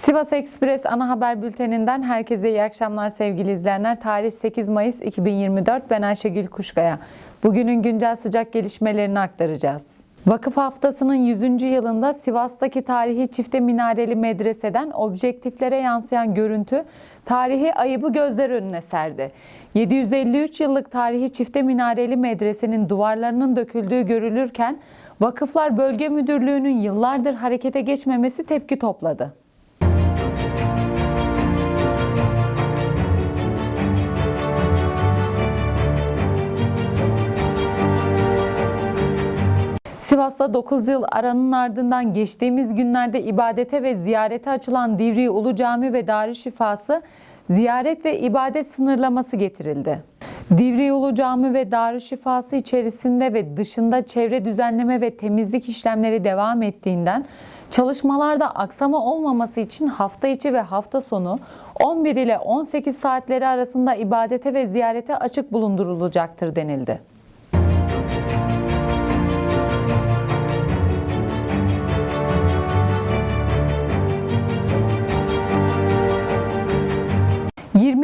Sivas Ekspres ana haber bülteninden herkese iyi akşamlar sevgili izleyenler. Tarih 8 Mayıs 2024 ben Ayşegül Kuşkaya. Bugünün güncel sıcak gelişmelerini aktaracağız. Vakıf Haftası'nın 100. yılında Sivas'taki tarihi çifte minareli medreseden objektiflere yansıyan görüntü tarihi ayıbı gözler önüne serdi. 753 yıllık tarihi çifte minareli medresenin duvarlarının döküldüğü görülürken Vakıflar Bölge Müdürlüğü'nün yıllardır harekete geçmemesi tepki topladı. Sivas'ta 9 yıl aranın ardından geçtiğimiz günlerde ibadete ve ziyarete açılan Divriği Ulu Cami ve Darüşşifası ziyaret ve ibadet sınırlaması getirildi. Divriği Ulu Cami ve Darüşşifası içerisinde ve dışında çevre düzenleme ve temizlik işlemleri devam ettiğinden çalışmalarda aksama olmaması için hafta içi ve hafta sonu 11 ile 18 saatleri arasında ibadete ve ziyarete açık bulundurulacaktır denildi.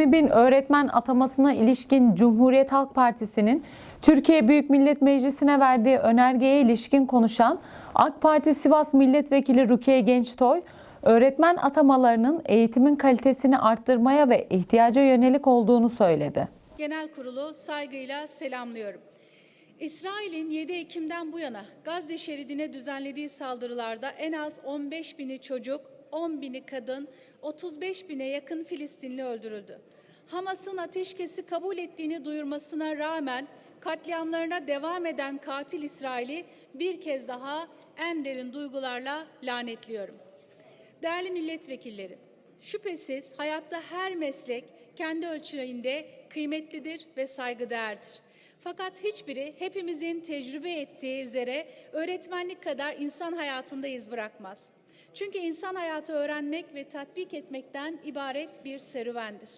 ...20 bin öğretmen atamasına ilişkin Cumhuriyet Halk Partisi'nin... ...Türkiye Büyük Millet Meclisi'ne verdiği önergeye ilişkin konuşan... AK Parti Sivas Milletvekili Rukiye Gençtoy... ...öğretmen atamalarının eğitimin kalitesini arttırmaya ve ihtiyaca yönelik olduğunu söyledi. Genel Kurulu saygıyla selamlıyorum. İsrail'in 7 Ekim'den bu yana Gazze şeridine düzenlediği saldırılarda en az 15 bini çocuk, 10 bini kadın, 35 bine yakın Filistinli öldürüldü. Hamas'ın ateşkesi kabul ettiğini duyurmasına rağmen katliamlarına devam eden katil İsrail'i bir kez daha en derin duygularla lanetliyorum. Değerli milletvekilleri, şüphesiz hayatta her meslek kendi ölçülerinde kıymetlidir ve saygıdeğerdir. Fakat hiçbiri hepimizin tecrübe ettiği üzere öğretmenlik kadar insan hayatında iz bırakmaz. Çünkü insan hayatı öğrenmek ve tatbik etmekten ibaret bir serüvendir.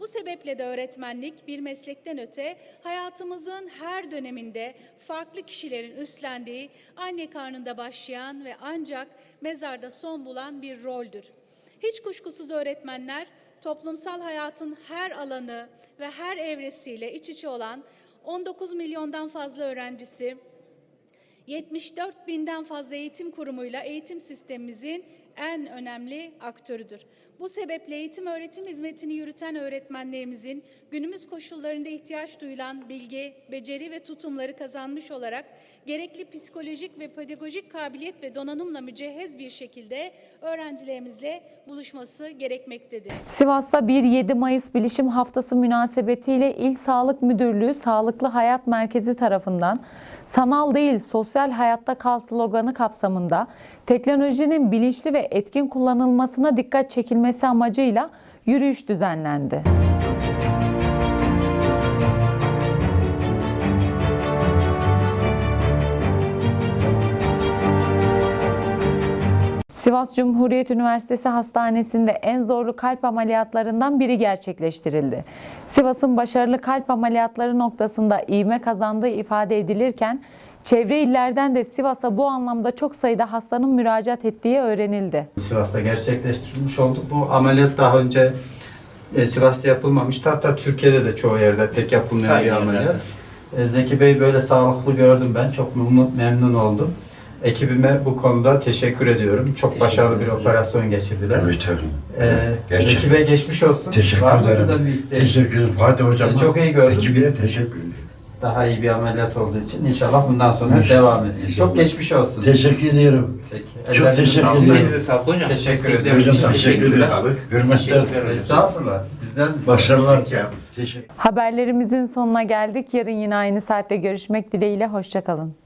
Bu sebeple de öğretmenlik bir meslekten öte hayatımızın her döneminde farklı kişilerin üstlendiği anne karnında başlayan ve ancak mezarda son bulan bir roldür. Hiç kuşkusuz öğretmenler toplumsal hayatın her alanı ve her evresiyle iç içe olan 19 milyondan fazla öğrencisi, 74 binden fazla eğitim kurumuyla eğitim sistemimizin en önemli aktörüdür. Bu sebeple eğitim öğretim hizmetini yürüten öğretmenlerimizin günümüz koşullarında ihtiyaç duyulan bilgi, beceri ve tutumları kazanmış olarak gerekli psikolojik ve pedagojik kabiliyet ve donanımla mücehhez bir şekilde öğrencilerimizle buluşması gerekmektedir. Sivas'ta 1-7 Mayıs Bilişim Haftası münasebetiyle İl Sağlık Müdürlüğü Sağlıklı Hayat Merkezi tarafından sanal değil sosyal hayatta kal sloganı kapsamında teknolojinin bilinçli ve etkin kullanılmasına dikkat çekilmesi amacıyla yürüyüş düzenlendi. Sivas Cumhuriyet Üniversitesi Hastanesi'nde en zorlu kalp ameliyatlarından biri gerçekleştirildi. Sivas'ın başarılı kalp ameliyatları noktasında ivme kazandığı ifade edilirken, çevre illerden de Sivas'a bu anlamda çok sayıda hastanın müracaat ettiği öğrenildi. Sivas'ta gerçekleştirilmiş oldu. Bu ameliyat daha önce e, Sivas'ta yapılmamıştı. Hatta Türkiye'de de çoğu yerde pek yapılmayan Sayın bir ameliyat. E, Zeki Bey böyle sağlıklı gördüm ben. Çok memnun, memnun oldum. Ekibime bu konuda teşekkür ediyorum. Çok Teşekkür başarılı bir operasyon geçirdiler. Evet efendim. E, Gerçekten. Zeki Bey geçmiş olsun. Teşekkür Var ederim. bizden bir isteğiniz? Teşekkür ederim. Fatih hocam. Sizi çok iyi gördüm. Ekibine teşekkür ederim. Daha iyi bir ameliyat olduğu için inşallah bundan sonra İnşallah. devam. İnşallah. Çok geçmiş olsun. Teşekkür ediyorum. Peki. Çok Ellerinize teşekkür sağlık. ederim. Elinize sağlık hocam. Teşekkür ederim. Hocam teşekkür ederim. Hürmetler. Estağfurullah. Bizden de Başarılar. Teşekkür Haberlerimizin sonuna geldik. Yarın yine aynı saatte görüşmek dileğiyle. Hoşçakalın.